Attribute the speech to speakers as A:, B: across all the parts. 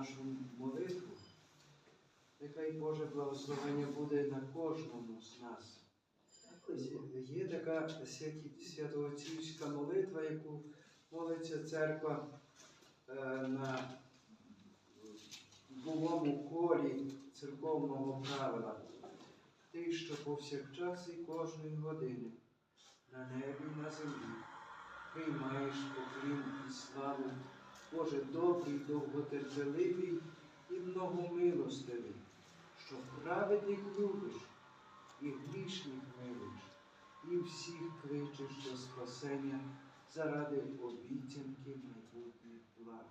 A: нашу молитву. Нехай Боже благословення буде на кожному з нас. Є- така святоотцівська молитва, яку молиться церква е, на булому колі церковного правила. Ти, що повсякчас і кожної години на небі і на землі приймаєш поклін і славу, Боже добрий, довготерпеливий і многомилостивий, що праведних любиш і грішних милуєш, і всіх кличеш до спасення заради обіцянки майбутніх благ.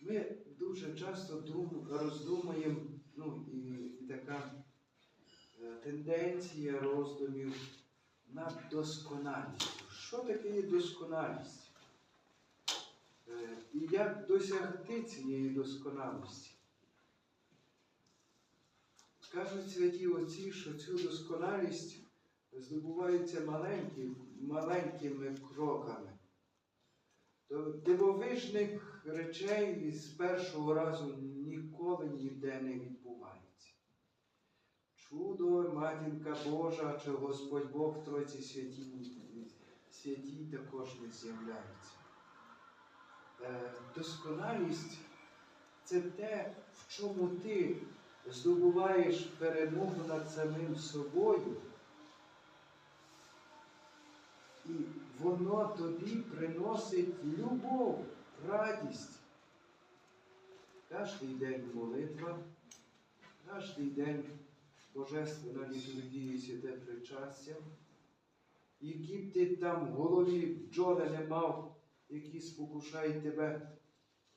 A: Ми дуже часто дум, роздумуємо, ну і, і така е, тенденція роздумів над досконалістю. Що таке є досконалість? Е, І як досягти цієї досконалості? Кажуть святі отці, що цю досконалість здобувається маленькі, маленькими кроками. Дивовижних речей з першого разу ніколи ніде не відбувається. Чудо, матінка Божа чи Господь Бог в Тройці святій, святій також не з'являється. Е, Досконалість це те, в чому ти здобуваєш перемогу над самим собою, і воно тобі приносить любов, радість. Кожний день молитва, кожний день Божественна літургія і святе причастя. Які б ти там в голові бджоли не мав, які спокушають тебе,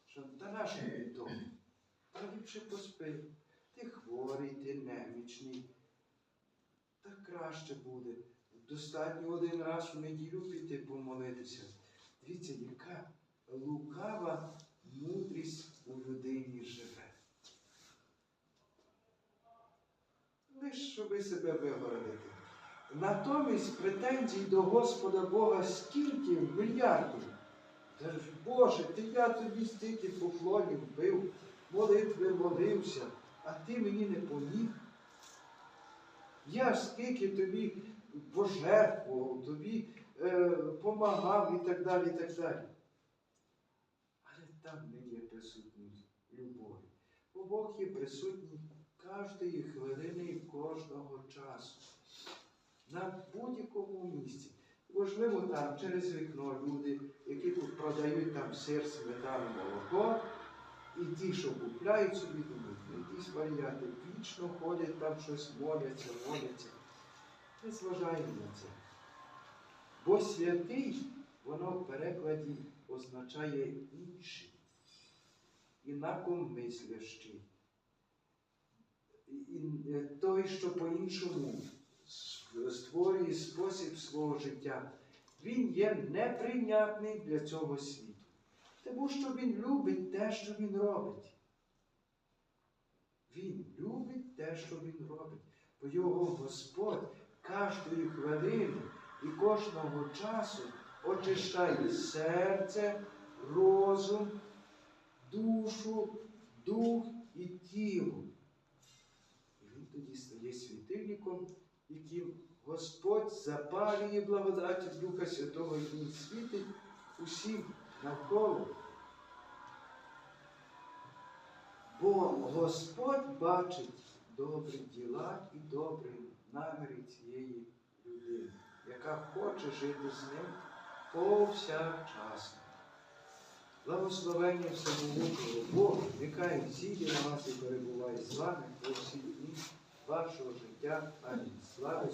A: що та наш то, та ліпше поспи. Ти хворий, ти немічний. Так краще буде. Достатньо один раз у неділю піти помолитися. Дивіться, яка лукава мудрість у людині живе. Лиш щоби себе вигородити. Натомість претензій до Господа Бога скільки мільярдів. Та Боже, ти я тобі стільки поклонів бив, молитви молився, а ти мені не поміг. Я скільки тобі пожертвував, тобі е, помагав і так далі, і так далі. Але там не є присутній любові. Бо Бог є присутній кожної хвилини і кожного часу. На будь-якому місці. Можливо, там через вікно люди, які тут продають там сир, сметану, молоко, і ті, що купляють собі, думають, ну якісь варіанти, вічно ходять там щось моляться, моляться. Не зважаємо на це. Бо святий, воно в перекладі означає інший, інакомислящий. Е, Той, що по-іншому створює спосіб свого життя, він є неприйнятний для цього світу. Тому що він любить те, що він робить. Він любить те, що він робить. Бо його Господь кожної хвилини і кожного часу очищає серце, розум, душу, дух і тіло. І він тоді стає світильником, яким Господь запалює благодаті Духа Святого, він світить усім навколо. Бо Господь бачить добрі діла і добрі наміри цієї людини, яка хоче жити з ним повсякчасно. Благословення всемогутнього Бога, нехай зійде на вас і перебуває з вами по всі дні вашого життя. Амінь. Слава!